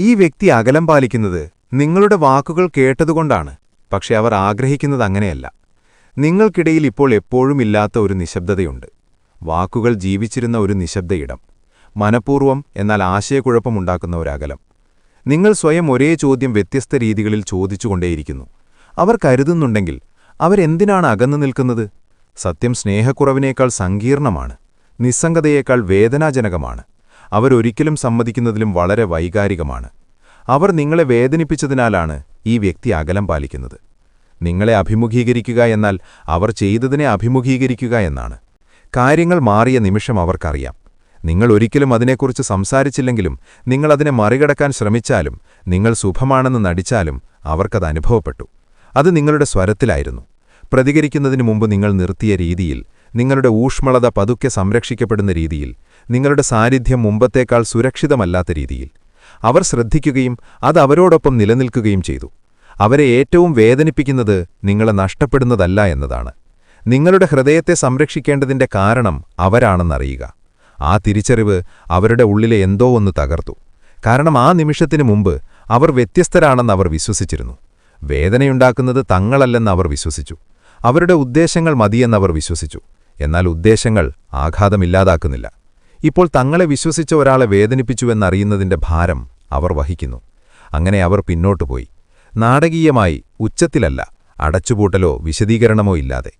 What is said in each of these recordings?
ഈ വ്യക്തി അകലം പാലിക്കുന്നത് നിങ്ങളുടെ വാക്കുകൾ കേട്ടതുകൊണ്ടാണ് പക്ഷെ അവർ ആഗ്രഹിക്കുന്നത് അങ്ങനെയല്ല. നിങ്ങൾക്കിടയിൽ ഇപ്പോൾ എപ്പോഴും ഇല്ലാത്ത ഒരു നിശബ്ദതയുണ്ട്. വാക്കുകൾ ജീവിച്ചിരുന്ന ഒരു നിശബ്ദയിടം മനഃപൂർവം എന്നാൽ ആശയക്കുഴപ്പമുണ്ടാക്കുന്ന ഒരകലം നിങ്ങൾ സ്വയം ഒരേ ചോദ്യം വ്യത്യസ്ത രീതികളിൽ ചോദിച്ചുകൊണ്ടേയിരിക്കുന്നു. അവർ കരുതുന്നുണ്ടെങ്കിൽ അവരെന്തിനാണ് അകന്നു നിൽക്കുന്നത്? സത്യം സ്നേഹക്കുറവിനേക്കാൾ സങ്കീർണമാണ് നിസ്സംഗതയേക്കാൾ വേദനാജനകമാണ്. അവരൊരിക്കലും സമ്മതിക്കുന്നതിലും വളരെ വൈകാരികമാണ്. അവർ നിങ്ങളെ വേദനിപ്പിച്ചതിനാലാണ് ഈ വ്യക്തി അകലം പാലിക്കുന്നത്. നിങ്ങളെ അഭിമുഖീകരിക്കുക എന്നാൽ അവർ ചെയ്തതിനെ അഭിമുഖീകരിക്കുക എന്നാണ്. കാര്യങ്ങൾ മാറിയ നിമിഷം അവർക്കറിയാം. നിങ്ങൾ ഒരിക്കലും അതിനെക്കുറിച്ച് സംസാരിച്ചില്ലെങ്കിലും നിങ്ങൾ അതിനെ മറികടക്കാൻ ശ്രമിച്ചാലും നിങ്ങൾ സുഖമാണെന്ന് നടിച്ചാലും അവർക്കത് അനുഭവപ്പെട്ടു. അത് നിങ്ങളുടെ സ്വരത്തിലായിരുന്നു. പ്രതികരിക്കുന്നതിനു മുമ്പ് നിങ്ങൾ നിർത്തിയ രീതിയിൽ നിങ്ങളുടെ ഊഷ്മളത പതുക്കെ സംരക്ഷിക്കപ്പെടുന്ന രീതിയിൽ നിങ്ങളുടെ സാന്നിധ്യം മുമ്പത്തേക്കാൾ സുരക്ഷിതമല്ലാത്ത രീതിയിൽ. അവർ ശ്രദ്ധിക്കുകയും അത് അവരോടൊപ്പം നിലനിൽക്കുകയും ചെയ്തു. അവരെ ഏറ്റവും വേദനിപ്പിക്കുന്നത് നിങ്ങളെ നഷ്ടപ്പെടുന്നതല്ല എന്നതാണ്. നിങ്ങളുടെ ഹൃദയത്തെ സംരക്ഷിക്കേണ്ടതിന്റെ കാരണം അവരാണെന്നറിയുക. ആ തിരിച്ചറിവ് അവരുടെ ഉള്ളിലെ എന്തോ ഒന്ന് തകർത്തു. കാരണം ആ നിമിഷത്തിനു മുമ്പ് അവർ വ്യത്യസ്തരാണെന്ന് അവർ വിശ്വസിച്ചിരുന്നു. വേദനയുണ്ടാക്കുന്നത് തങ്ങളല്ലെന്ന് അവർ വിശ്വസിച്ചു. അവരുടെ ഉദ്ദേശങ്ങൾ മതിയെന്നവർ വിശ്വസിച്ചു. എന്നാൽ ഉദ്ദേശങ്ങൾ ആഘാതമില്ലാതാക്കുന്നില്ല ഇപ്പോൾ തങ്ങളെ വിശ്വസിച്ച ഒരാളെ വേദനിപ്പിച്ചുവെന്നറിയുന്നതിന്റെ ഭാരം അവർ വഹിക്കുന്നു. അങ്ങനെ അവർ പിന്നോട്ടു പോയി. നാടകീയമായി ഉച്ചത്തിലല്ല അടച്ചുപൂട്ടലോ വിശദീകരണമോ ഇല്ലാതെ.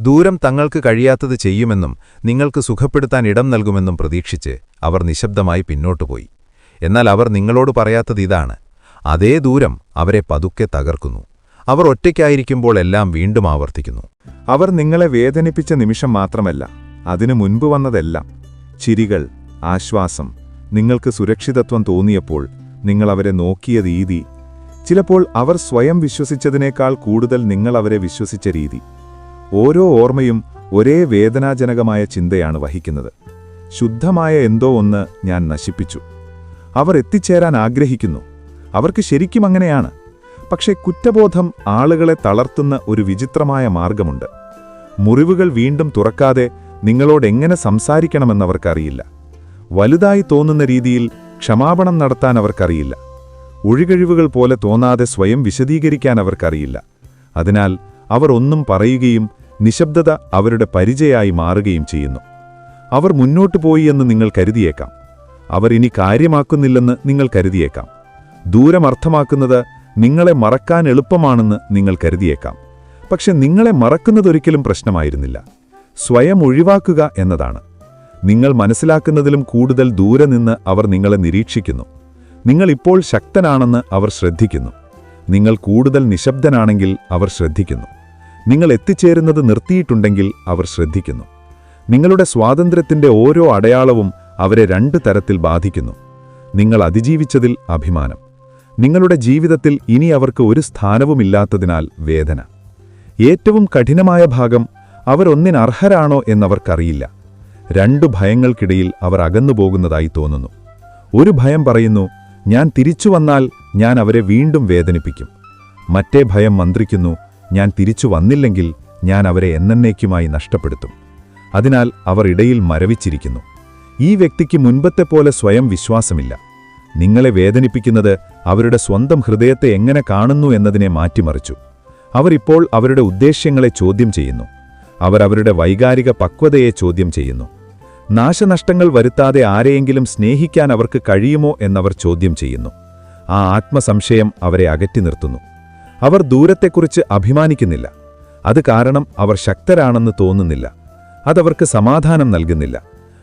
ദൂരം തങ്ങൾക്ക് കഴിയാത്തത് ചെയ്യുമെന്നും നിങ്ങൾക്ക് സുഖപ്പെടുത്താൻ ഇടം നൽകുമെന്നും പ്രതീക്ഷിച്ച് അവർ നിശബ്ദമായി പിന്നോട്ടുപോയി എന്നാൽ അവർ നിങ്ങളോട് പറയാത്തത് ഇതാണ്. അതേ ദൂരം അവരെ പതുക്കെ തകർക്കുന്നു. അവർ ഒറ്റയ്ക്കായിരിക്കുമ്പോൾ എല്ലാം വീണ്ടും ആവർത്തിക്കുന്നു. അവർ നിങ്ങളെ വേദനിപ്പിച്ച നിമിഷം മാത്രമല്ല അതിനു മുൻപ് വന്നതെല്ലാം ചിരികൾ ആശ്വാസം നിങ്ങൾക്ക് സുരക്ഷിതത്വം തോന്നിയപ്പോൾ നിങ്ങൾ അവരെ നോക്കിയ രീതി. ചിലപ്പോൾ അവർ സ്വയം വിശ്വസിച്ചതിനേക്കാൾ കൂടുതൽ നിങ്ങൾ അവരെ വിശ്വസിച്ച രീതി. ഓരോ ഓർമ്മയും ഒരേ വേദനാജനകമായ ചിന്തയാണ് വഹിക്കുന്നത്. ശുദ്ധമായ എന്തോ ഒന്ന് ഞാൻ നശിപ്പിച്ചു. അവർ എത്തിച്ചേരാൻ ആഗ്രഹിക്കുന്നു. അവർക്ക് ശരിക്കും അങ്ങനെയാണ്. പക്ഷേ കുറ്റബോധം ആളുകളെ തളർത്തുന്ന ഒരു വിചിത്രമായ മാർഗമുണ്ട്. മുറിവുകൾ വീണ്ടും തുറക്കാതെ നിങ്ങളോടെങ്ങനെ സംസാരിക്കണമെന്നവർക്കറിയില്ല. വലുതായി തോന്നുന്ന രീതിയിൽ ക്ഷമാപണം നടത്താൻ അവർക്കറിയില്ല. ഒഴികഴിവുകൾ പോലെ തോന്നാതെ സ്വയം വിശദീകരിക്കാൻ അവർക്കറിയില്ല. അതിനാൽ അവർ ഒന്നും പറയുകയും നിശബ്ദത അവരുടെ പരിചയമായി മാറുകയും ചെയ്യുന്നു. അവർ മുന്നോട്ടു പോയി എന്ന് നിങ്ങൾ കരുതിയേക്കാം. അവർ ഇനി കാര്യമാക്കുന്നില്ലെന്ന് നിങ്ങൾ കരുതിയേക്കാം. ദൂരം അർത്ഥമാക്കുന്നത് നിങ്ങളെ മറക്കാൻ എളുപ്പമാണെന്ന് നിങ്ങൾ കരുതിയേക്കാം. പക്ഷെ നിങ്ങളെ മറക്കുന്നതൊരിക്കലും പ്രശ്നമായിരുന്നില്ല. സ്വയം ഒഴിവാക്കുക എന്നതാണ്. നിങ്ങൾ മനസ്സിലാക്കുന്നതിലും കൂടുതൽ ദൂരെ നിന്ന് അവർ നിങ്ങളെ നിരീക്ഷിക്കുന്നു. നിങ്ങൾ ഇപ്പോൾ ശക്തനാണെന്ന് അവർ ശ്രദ്ധിക്കുന്നു. നിങ്ങൾ കൂടുതൽ നിശബ്ദനാണെങ്കിൽ അവർ ശ്രദ്ധിക്കുന്നു. നിങ്ങൾ എത്തിച്ചേരുന്നത് നിർത്തിയിട്ടുണ്ടെങ്കിൽ അവർ ശ്രദ്ധിക്കുന്നു. നിങ്ങളുടെ സ്വാതന്ത്ര്യത്തിന്റെ ഓരോ അടയാളവും അവരെ രണ്ട് തരത്തിൽ ബാധിക്കുന്നു. നിങ്ങൾ അതിജീവിച്ചതിൽ അഭിമാനം. നിങ്ങളുടെ ജീവിതത്തിൽ ഇനി അവർക്ക് ഒരു സ്ഥാനവുമില്ലാത്തതിനാൽ വേദന. ഏറ്റവും കഠിനമായ ഭാഗം അവരൊന്നിനർഹരാണോ എന്നവർക്കറിയില്ല. രണ്ടു ഭയങ്ങൾക്കിടയിൽ അവർ അകന്നുപോകുന്നതായി തോന്നുന്നു. ഒരു ഭയം പറയുന്നു ഞാൻ തിരിച്ചു വന്നാൽ ഞാൻ അവരെ വീണ്ടും വേദനിപ്പിക്കും. മറ്റേ ഭയം മന്ത്രിക്കുന്നു ഞാൻ തിരിച്ചു വന്നില്ലെങ്കിൽ ഞാൻ അവരെ എന്നേക്കുമായി നഷ്ടപ്പെടുത്തും. അതിനാൽ അവർ ഇടയിൽ മരവിച്ചിരിക്കുന്നു. ഈ വ്യക്തിക്ക് മുൻപത്തെ പോലെ സ്വയം വിശ്വാസമില്ല. നിങ്ങളെ വേദനിപ്പിക്കുന്നത് അവരുടെ സ്വന്തം ഹൃദയത്തെ എങ്ങനെ കാണുന്നു എന്നതിനെ മാറ്റിമറിച്ചു. അവരിപ്പോൾ അവരുടെ ഉദ്ദേശ്യങ്ങളെ ചോദ്യം ചെയ്യുന്നു. അവർ അവരുടെ വൈകാരിക പക്വതയെ ചോദ്യം ചെയ്യുന്നു. നാശനഷ്ടങ്ങൾ വരുത്താതെ ആരെയെങ്കിലും സ്നേഹിക്കാൻ അവർക്ക് കഴിയുമോ എന്നവർ ചോദ്യം ചെയ്യുന്നു. ആ ആത്മസംശയം അവരെ അകറ്റി നിർത്തുന്നു. അവർ ദൂരത്തെക്കുറിച്ച് അഭിമാനിക്കുന്നില്ല. അത് കാരണം അവർ ശക്തരാണെന്ന് തോന്നുന്നില്ല. അതവർക്ക് സമാധാനം നൽകുന്നില്ല.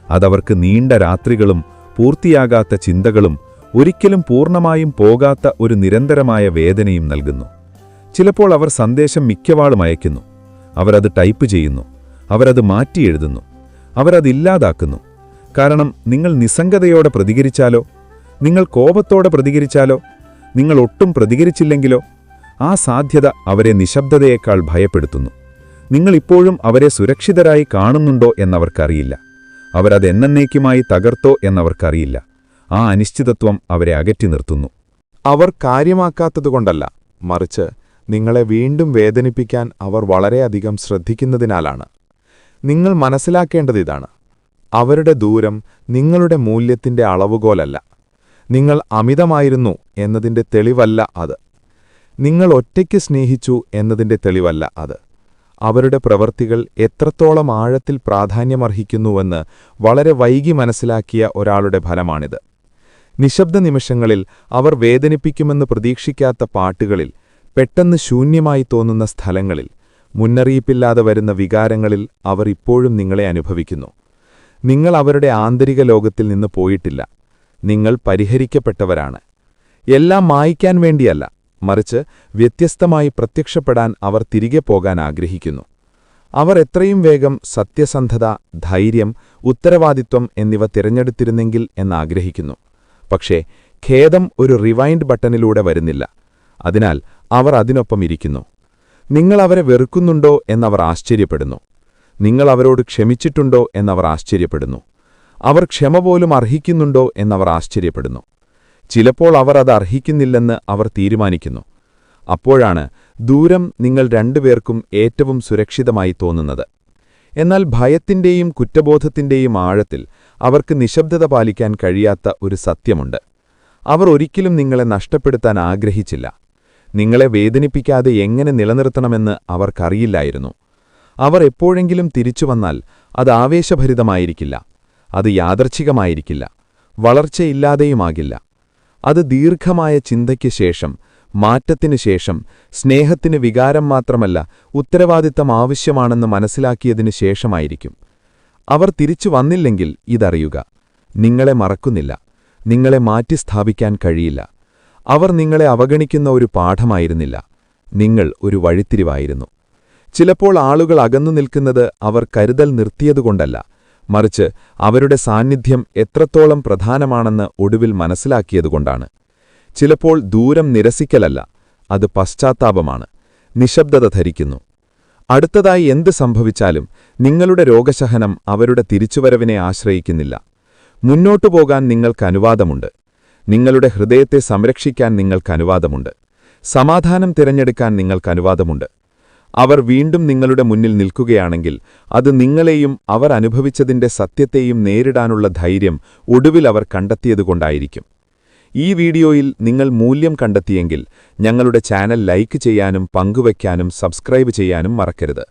അതവർക്ക് നീണ്ട രാത്രികളും പൂർത്തിയാകാത്ത ചിന്തകളും ഒരിക്കലും പൂർണമായും പോകാത്ത ഒരു നിരന്തരമായ വേദനയും നൽകുന്നു. ചിലപ്പോൾ അവർ സന്ദേശം മിക്കവാളും അയക്കുന്നു. അവരത് ടൈപ്പ് ചെയ്യുന്നു. അവരത് മാറ്റിയെഴുതുന്നു അവരതില്ലാതാക്കുന്നു കാരണം നിങ്ങൾ നിസ്സംഗതയോടെ പ്രതികരിച്ചാലോ? നിങ്ങൾ കോപത്തോടെ പ്രതികരിച്ചാലോ? നിങ്ങൾ ഒട്ടും പ്രതികരിച്ചില്ലെങ്കിലോ? ആ സാധ്യത അവരെ നിശബ്ദതയേക്കാൾ ഭയപ്പെടുത്തുന്നു. നിങ്ങളിപ്പോഴും അവരെ സുരക്ഷിതരായി കാണുന്നുണ്ടോ എന്നവർക്കറിയില്ല. അവരത് എന്നേക്കുമായി തകർത്തോ എന്നവർക്കറിയില്ല. ആ അനിശ്ചിതത്വം അവരെ അകറ്റി നിർത്തുന്നു. അവർ കാര്യമാക്കാത്തതുകൊണ്ടല്ല. മറിച്ച് നിങ്ങളെ വീണ്ടും വേദനിപ്പിക്കാൻ അവർ വളരെയധികം ശ്രദ്ധിക്കുന്നതിനാലാണ്. നിങ്ങൾ മനസ്സിലാക്കേണ്ടത് ഇതാണ്. അവരുടെ ദൂരം നിങ്ങളുടെ മൂല്യത്തിന്റെ അളവുകോലല്ല. നിങ്ങൾ അമിതമായിരുന്നു എന്നതിന്റെ തെളിവല്ല അത്. നിങ്ങൾ ഒറ്റയ്ക്ക് സ്നേഹിച്ചു എന്നതിന്റെ തെളിവല്ല അത്. അവരുടെ പ്രവൃത്തികൾ എത്രത്തോളം ആഴത്തിൽ പ്രാധാന്യമർഹിക്കുന്നുവെന്ന് വളരെ വൈകി മനസ്സിലാക്കിയ ഒരാളുടെ ഫലമാണിത്. നിശബ്ദ നിമിഷങ്ങളിൽ അവർ വേദനിപ്പിക്കുമെന്ന് പ്രതീക്ഷിക്കാത്ത പാട്ടുകളിൽ പെട്ടെന്ന് ശൂന്യമായി തോന്നുന്ന സ്ഥലങ്ങളിൽ മുന്നറിയിപ്പില്ലാതെ വരുന്ന വികാരങ്ങളിൽ അവർ ഇപ്പോഴും നിങ്ങളെ അനുഭവിക്കുന്നു. നിങ്ങൾ അവരുടെ ആന്തരിക ലോകത്തിൽ നിന്ന് പോയിട്ടില്ല. നിങ്ങൾ പരിഹരിക്കപ്പെട്ടവരാണ്. എല്ലാം മായ്ക്കാൻ വേണ്ടിയല്ല മറിച്ച് വ്യത്യസ്തമായി പ്രത്യക്ഷപ്പെടാൻ അവർ തിരികെ പോകാൻ ആഗ്രഹിക്കുന്നു. അവർ എത്രയും വേഗം സത്യസന്ധത ധൈര്യം ഉത്തരവാദിത്വം എന്നിവ തിരഞ്ഞെടുത്തിരുന്നെങ്കിൽ എന്നാഗ്രഹിക്കുന്നു. പക്ഷേ ഖേദം ഒരു റിവൈൻഡ് ബട്ടണിലൂടെ വരുന്നില്ല. അതിനാൽ അവർ അതിനൊപ്പം ഇരിക്കുന്നു. നിങ്ങൾ അവരെ വെറുക്കുന്നുണ്ടോ എന്നവർ ആശ്ചര്യപ്പെടുന്നു. നിങ്ങൾ അവരോട് ക്ഷമിച്ചിട്ടുണ്ടോ എന്നവർ ആശ്ചര്യപ്പെടുന്നു. അവർ ക്ഷമ പോലും അർഹിക്കുന്നുണ്ടോ എന്നവർ ആശ്ചര്യപ്പെടുന്നു. ചിലപ്പോൾ അവർ അത് അർഹിക്കുന്നില്ലെന്ന് അവർ തീരുമാനിക്കുന്നു. അപ്പോഴാണ് ദൂരം നിങ്ങൾ രണ്ടുപേർക്കും ഏറ്റവും സുരക്ഷിതമായി തോന്നുന്നത്. എന്നാൽ ഭയത്തിന്റെയും കുറ്റബോധത്തിന്റെയും ആഴത്തിൽ അവർക്ക് നിശബ്ദത പാലിക്കാൻ കഴിയാത്ത ഒരു സത്യമുണ്ട്. അവർ ഒരിക്കലും നിങ്ങളെ നഷ്ടപ്പെടുത്താൻ ആഗ്രഹിച്ചില്ല. നിങ്ങളെ വേദനിപ്പിക്കാതെ എങ്ങനെ നിലനിർത്തണമെന്ന് അവർക്കറിയില്ലായിരുന്നു. അവർ എപ്പോഴെങ്കിലും തിരിച്ചു വന്നാൽ അത് ആവേശഭരിതമായിരിക്കില്ല അത് യാദർച്ഛികമായിരിക്കില്ല വളർച്ചയില്ലാതെയുമാകില്ല. അത് ദീർഘമായ ചിന്തയ്ക്ക് ശേഷം മാറ്റത്തിനു ശേഷം സ്നേഹത്തിന് വികാരം മാത്രമല്ല ഉത്തരവാദിത്തം ആവശ്യമാണെന്ന് മനസ്സിലാക്കിയതിനു ശേഷമായിരിക്കും. അവർ തിരിച്ചു വന്നില്ലെങ്കിൽ ഇതറിയുക നിങ്ങളെ മറക്കുന്നില്ല നിങ്ങളെ മാറ്റിസ്ഥാപിക്കാൻ കഴിയില്ല. അവർ നിങ്ങളെ അവഗണിക്കുന്ന ഒരു പാഠമായിരുന്നില്ല. നിങ്ങൾ ഒരു വഴിത്തിരിവായിരുന്നു. ചിലപ്പോൾ ആളുകൾ അകന്നു നിൽക്കുന്നത് അവർ കരുതൽ നിർത്തിയതുകൊണ്ടല്ല. മറിച്ച് അവരുടെ സാന്നിധ്യം എത്രത്തോളം പ്രധാനമാണെന്ന് ഒടുവിൽ മനസ്സിലാക്കിയതുകൊണ്ടാണ്. ചിലപ്പോൾ ദൂരം നിരസിക്കലല്ല അത് പശ്ചാത്താപമാണ്. നിശബ്ദത ധരിക്കുന്നു. അടുത്തതായി എന്ത് സംഭവിച്ചാലും നിങ്ങളുടെ രോഗശഹനം അവരുടെ തിരിച്ചുവരവിനെ ആശ്രയിക്കുന്നില്ല. മുന്നോട്ടു പോകാൻ നിങ്ങൾക്ക് അനുവാദമുണ്ട്. നിങ്ങളുടെ ഹൃദയത്തെ സംരക്ഷിക്കാൻ നിങ്ങൾക്ക് അനുവാദമുണ്ട്. സമാധാനം തിരഞ്ഞെടുക്കാൻ നിങ്ങൾക്ക് അനുവാദമുണ്ട്. അവർ വീണ്ടും നിങ്ങളുടെ മുന്നിൽ നിൽക്കുകയാണെങ്കിൽ അത് നിങ്ങളെയും അവർ അനുഭവിച്ചതിന്റെ സത്യത്തെയും നേരിടാനുള്ള ധൈര്യം ഒടുവിൽ അവർ കണ്ടെത്തിയതുകൊണ്ടായിരിക്കും. ഈ വീഡിയോയിൽ നിങ്ങൾ മൂല്യം കണ്ടെത്തിയെങ്കിൽ ഞങ്ങളുടെ ചാനൽ ലൈക്ക് ചെയ്യാനും പങ്കുവയ്ക്കാനും സബ്സ്ക്രൈബ് ചെയ്യാനും മറക്കരുത്.